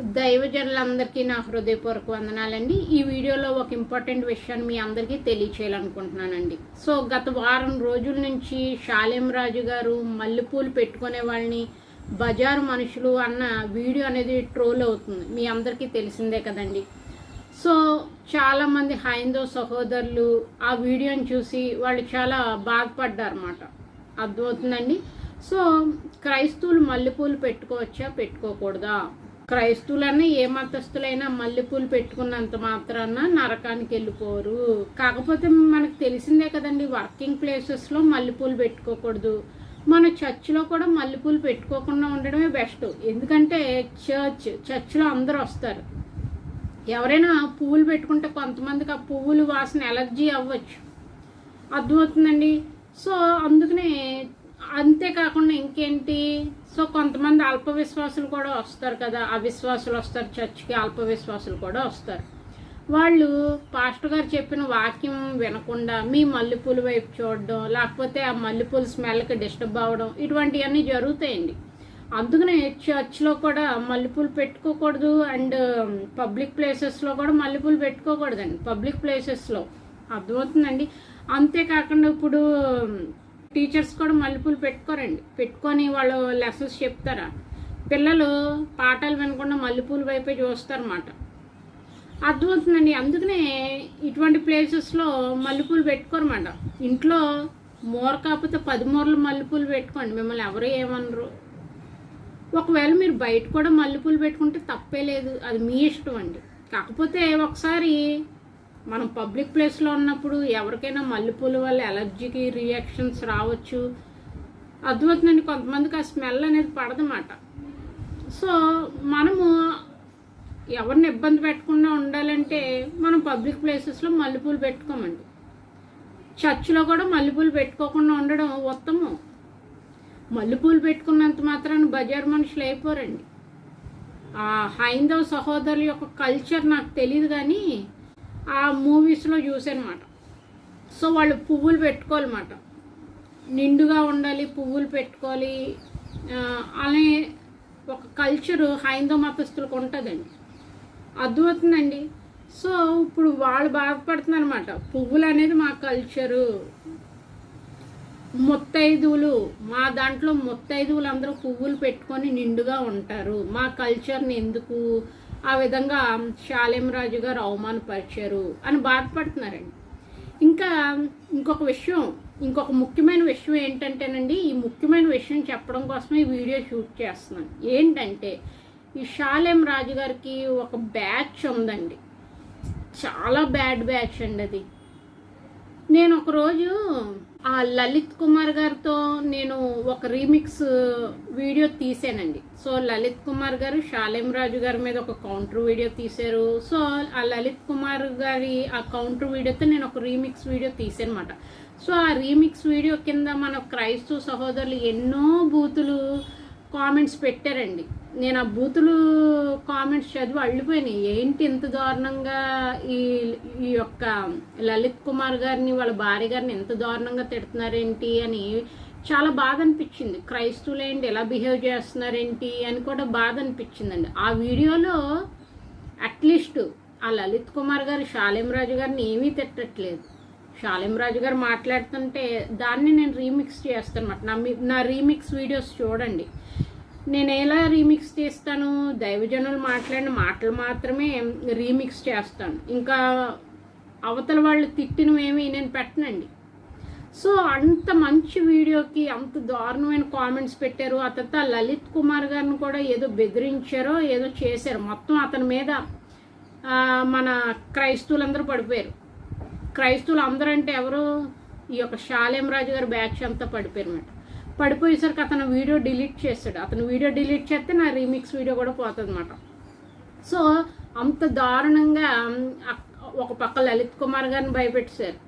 దైవజనులందరికీ నా హృదయపూర్వక వందనాలండి. ఈ వీడియోలో ఒక ఇంపార్టెంట్ విషయాన్ని మీ అందరికీ తెలియచేయాలనుకుంటున్నానండి. సో గత వారం రోజుల నుంచి షాలేం రాజు గారు మల్లెపూలు పెట్టుకునే వాళ్ళని బజారు మనుషులు అన్న వీడియో అనేది ట్రోల్ అవుతుంది. మీ అందరికీ తెలిసిందే కదండి. సో చాలామంది హైందవ సహోదరులు ఆ వీడియోని చూసి వాళ్ళు చాలా బాధపడ్డారన్నమాట. అర్థమవుతుందండి? సో క్రైస్తవులు మల్లెపూలు పెట్టుకోవచ్చా? పెట్టుకోకూడదా? క్రైస్తవులన్నా ఏ మతస్థులైనా మల్లెపూలు పెట్టుకున్నంత మాత్రాన నరకానికి వెళ్ళిపోరు. కాకపోతే మనకు తెలిసిందే కదండి వర్కింగ్ ప్లేసెస్లో మల్లెపూలు పెట్టుకోకూడదు. మన చర్చ్లో కూడా మల్లెపూలు పెట్టుకోకుండా ఉండడమే బెస్ట్. ఎందుకంటే చర్చ్ చర్చ్లో అందరూ వస్తారు. ఎవరైనా పువ్వులు పెట్టుకుంటే కొంతమందికి ఆ పువ్వులు వాసన ఎలర్జీ అవ్వచ్చు. అర్థమవుతుందండి? సో అందుకనే అంతేకాకుండా ఇంకేంటి? సో కొంతమంది అల్ప విశ్వాసులు కూడా వస్తారు కదా అవిశ్వాసులు వస్తారు చర్చ్కి అల్ప విశ్వాసులు కూడా వస్తారు. వాళ్ళు పాస్టర్ గారు చెప్పిన వాక్యం వినకుండా మీ మల్లెపూల వైపు చూడడం లేకపోతే ఆ మల్లెపూల స్మెల్కి డిస్టర్బ్ అవ్వడం ఇటువంటివన్నీ జరుగుతాయండి. అందుకనే చర్చ్లో కూడా మల్లెపూలు పెట్టుకోకూడదు అండ్ పబ్లిక్ ప్లేసెస్లో కూడా మల్లెపూలు పెట్టుకోకూడదండి. పబ్లిక్ ప్లేసెస్లో. అర్థమవుతుందండి? అంతేకాకుండా ఇప్పుడు టీచర్స్ కూడా మల్లెపూలు పెట్టుకోరండి. పెట్టుకొని వాళ్ళు లెసన్స్ చెప్తారా? పిల్లలు పాఠాలు వినకుండా మల్లెపూలు వైపే చూస్తారన్నమాట. అర్థమవుతుందండి. అందుకనే ఇటువంటి ప్లేసెస్లో మల్లెపూలు పెట్టుకోరమాట ఇంట్లో మూర కాకపోతే పది మూరలు మల్లెపూలు పెట్టుకోండి. మిమ్మల్ని ఎవరు ఏమనరు. ఒకవేళ మీరు బయట కూడా మల్లెపూలు పెట్టుకుంటే తప్పే లేదు. అది మీ ఇష్టం అండి. కాకపోతే ఒకసారి మనం పబ్లిక్ ప్లేస్లో ఉన్నప్పుడు ఎవరికైనా మల్లెపూల వల్ల ఎలర్జీకి రియాక్షన్స్ రావచ్చు. అర్థమవుతుందండి కొంతమందికి ఆ స్మెల్ అనేది పడదన్నమాట. సో మనము ఎవరిని ఇబ్బంది పెట్టకుండా ఉండాలంటే మనం పబ్లిక్ ప్లేసెస్లో మల్లెపూలు పెట్టుకోమండి. చర్చిలో కూడా మల్లెపూలు పెట్టుకోకుండా ఉండడం ఉత్తమం. మల్లెపూలు పెట్టుకున్నంత మాత్రాన్ని బజార్ మనుషులు అయిపోరండి. ఆ హైందవ సహోదరుల యొక్క కల్చర్ నాకు తెలియదు కానీ ఆ మూవీస్లో చూసానమాట సో వాళ్ళు పువ్వులు పెట్టుకోవాలన్నమాట. నిండుగా ఉండాలి పువ్వులు పెట్టుకోవాలి అనే ఒక కల్చరు హైందవ మతస్థులకు ఉంటుందండి. అర్థమవుతుందండి సో ఇప్పుడు వాళ్ళు బాధపడుతున్నారన్నమాట. పువ్వులు అనేది మా కల్చరు ముత్తైదువులు మా దాంట్లో ముత్తైదువులు అందరూ పువ్వులు పెట్టుకొని నిండుగా ఉంటారు. మా కల్చర్ని ఎందుకు ఆ విధంగా శాలేం రాజు గారు అవమానపరిచారు అని బాధపడుతున్నారండి. ఇంకా ఇంకొక విషయం ఇంకొక ముఖ్యమైన విషయం ఏంటంటేనండి ఈ ముఖ్యమైన విషయం చెప్పడం కోసమే ఈ వీడియో షూట్ చేస్తున్నాను. ఏంటంటే ఈ షాలేం రాజు గారికి ఒక బ్యాచ్ ఉందండి. చాలా బ్యాడ్ బ్యాచ్ అండి అది. నేను ఒకరోజు ఆ లలిత్ కుమార్ గారితో నేను ఒక రీమిక్స్ వీడియో తీసానండి. సో లలిత్ కుమార్ గారు షాలేం రాజు గారి మీద ఒక కౌంటర్ వీడియో తీశారు. సో ఆ లలిత్ కుమార్ గారి ఆ కౌంటర్ వీడియోతో నేను ఒక రీమిక్స్ వీడియో తీసానమాట సో ఆ రీమిక్స్ వీడియో కింద మన క్రైస్తవ సహోదరులు ఎన్నో బూతులు కామెంట్స్ పెట్టారండి. నేను ఆ బూతులు కామెంట్స్ చదివి అళ్ళిపోయినాయి ఏంటి ఇంత దారుణంగా ఈ ఈ యొక్క లలిత్ కుమార్ గారిని వాళ్ళ భార్య గారిని ఎంత దారుణంగా తిడుతున్నారేంటి అని చాలా బాధ అనిపించింది. క్రైస్తవులు ఏంటి ఎలా బిహేవ్ చేస్తున్నారేంటి అని కూడా బాధ అనిపించిందండి. ఆ వీడియోలో అట్లీస్ట్ ఆ లలిత్ కుమార్ గారు రాజు గారిని ఏమీ తిట్టట్లేదు. రాజు గారు మాట్లాడుతుంటే దాన్ని నేను రీమిక్స్ చేస్తాను నా మీ- నా రీమిక్స్ వీడియోస్ చూడండి. నేను ఎలా రీమిక్స్ చేస్తాను? దైవజనులు మాట్లాడిన మాటలు మాత్రమే రీమిక్స్ చేస్తాను. ఇంకా అవతల వాళ్ళు తిట్టినవేమీ నేను పెట్టనండి. సో అంత మంచి వీడియోకి అంత దారుణమైన కామెంట్స్ పెట్టారు. ఆ తర్వాత లలిత్ కుమార్ గారిని కూడా ఏదో బెదిరించారో ఏదో చేశారు. మొత్తం అతని మీద మన క్రైస్తవులందరూ పడిపోయారు. క్రైస్తవులు అందరూ అంటే ఎవరు? ఈ యొక్క షాలేం రాజు గారి బ్యాచ్ అంతా పడిపోయారు అన్నమాట పడిపోయేసరికి అతను వీడియో డిలీట్ చేస్తాడు. అతను వీడియో డిలీట్ చేస్తే నా రీమిక్స్ వీడియో కూడా పోతుంది అనమాట సో అంత దారుణంగా ఒక పక్క లలిత్ కుమార్ గారిని భయపెట్టేశారు.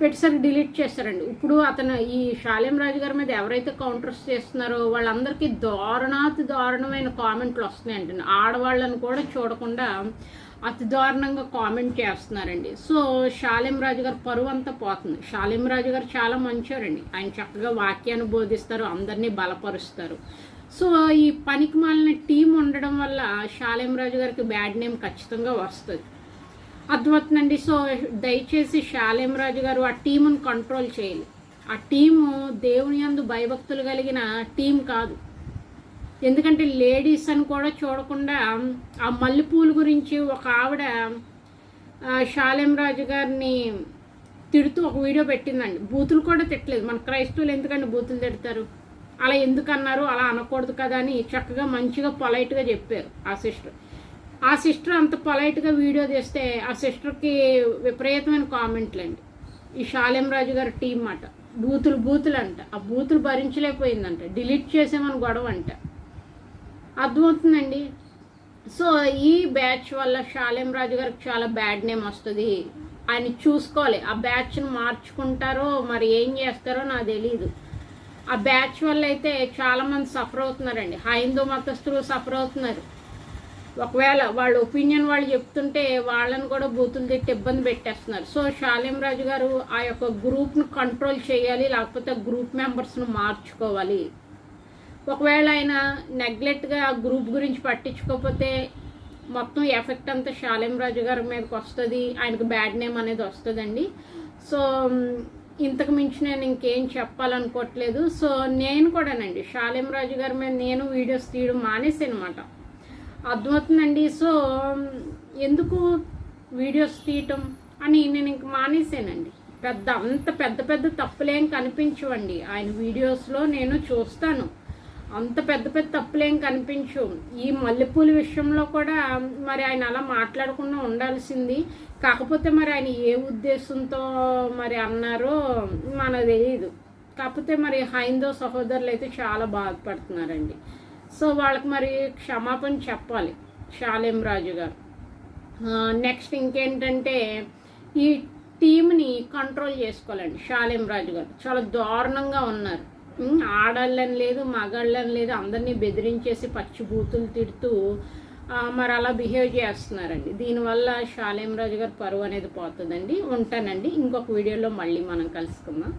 పెట్టేసరికి డిలీట్ చేస్తారండి. ఇప్పుడు అతను ఈ షాలేం రాజు గారి మీద ఎవరైతే కౌంటర్స్ చేస్తున్నారో వాళ్ళందరికీ దారుణాతి దారుణమైన కామెంట్లు వస్తున్నాయండి. ఆడవాళ్ళని కూడా చూడకుండా అతి దారుణంగా కామెంట్ చేస్తున్నారండి. సో షాలేం రాజు గారు పరువు అంతా పోతుంది. షాలేం రాజు గారు చాలా మంచివారండి ఆయన చక్కగా వాక్యాన్ని బోధిస్తారు అందరినీ బలపరుస్తారు. సో ఈ పనికి మాలిన టీం ఉండడం వల్ల షాలేం రాజు గారికి బ్యాడ్ నేమ్ ఖచ్చితంగా వస్తుంది. అర్థమవుతుందండి సో దయచేసి షాలేం రాజు గారు ఆ టీమును కంట్రోల్ చేయాలి. ఆ టీము దేవుని యందు భయభక్తులు కలిగిన టీం కాదు. ఎందుకంటే లేడీస్ అని కూడా చూడకుండా ఆ మల్లెపూల గురించి ఒక ఆవిడ షాలెం రాజు గారిని తిడుతూ ఒక వీడియో పెట్టిందండి. బూతులు కూడా తిట్టలేదు. మన క్రైస్తవులు ఎందుకండి బూతులు తిడతారు? అలా ఎందుకన్నారు? అలా అనకూడదు కదా అని చక్కగా మంచిగా పొలైట్గా చెప్పారు ఆ సిస్టర్. ఆ సిస్టర్ అంత పొలైట్గా వీడియో తీస్తే ఆ సిస్టర్కి విపరీతమైన కామెంట్లు అండి ఈ షాలెం రాజు గారి టీం మాట బూతులు బూతులు అంట ఆ బూతులు భరించలేకపోయిందంట. డిలీట్ చేసామని గొడవ అంట అర్థమవుతుందండి. సో ఈ బ్యాచ్ వల్ల షాలేం రాజు గారికి చాలా బ్యాడ్ నేమ్ వస్తుంది. ఆయన చూసుకోవాలి. ఆ బ్యాచ్ను మార్చుకుంటారో మరి ఏం చేస్తారో నాకు తెలియదు ఆ బ్యాచ్ వల్ల అయితే చాలామంది సఫర్ అవుతున్నారండి. హైందూ మతస్థులు సఫర్ అవుతున్నారు. ఒకవేళ వాళ్ళ ఒపీనియన్ వాళ్ళు చెప్తుంటే వాళ్ళని కూడా బూతులు తిట్టి ఇబ్బంది పెట్టేస్తున్నారు. సో షాలేం రాజు గారు ఆ యొక్క గ్రూప్ను కంట్రోల్ చేయాలి లేకపోతే గ్రూప్ మెంబర్స్ను మార్చుకోవాలి. ఒకవేళ ఆయన నెగ్లెక్ట్గా ఆ గ్రూప్ గురించి పట్టించుకోకపోతే మొత్తం ఎఫెక్ట్ అంతా షాలేం రాజు గారి మీదకి వస్తుంది. ఆయనకు బ్యాడ్ నేమ్ అనేది వస్తుందండి. సో ఇంతకు మించి నేను ఇంకేం చెప్పాలనుకోవట్లేదు. సో నేను కూడానండి షాలేం రాజు గారి మీద నేను వీడియోస్ తీయడం మానేసానమాట అనమాట అర్థమవుతుందండి? సో ఎందుకు వీడియోస్ తీయటం అని నేను ఇంక మానేసానండి పెద్ద అంత పెద్ద పెద్ద తప్పులేం కనిపించవండి. ఆయన వీడియోస్లో నేను చూస్తాను. అంత పెద్ద పెద్ద తప్పులేం కనిపించు ఈ మల్లెపూల విషయంలో కూడా మరి ఆయన అలా మాట్లాడకుండా ఉండాల్సింది. కాకపోతే మరి ఆయన ఏ ఉద్దేశంతో మరి అన్నారో మనకు తెలియదు కాకపోతే మరి హైందవ సహోదరులు అయితే చాలా బాధపడుతున్నారండి. సో వాళ్ళకి మరి క్షమాపణ చెప్పాలి షాలేం రాజు గారు. నెక్స్ట్ ఇంకేంటంటే ఈ టీంని కంట్రోల్ చేసుకోవాలండి షాలేం రాజు గారు. చాలా దారుణంగా ఉన్నారు. ఆడళ్ళని లేదు మగాళ్ళని లేదు అందరినీ బెదిరించేసి పచ్చి బూతులు తిడుతూ మరి అలా బిహేవ్ చేస్తున్నారండి. దీనివల్ల షాలేం రాజు గారు పరువు అనేది పోతుందండి. ఉంటానండి. ఇంకొక వీడియోలో మళ్ళీ మనం కలుసుకుందాం.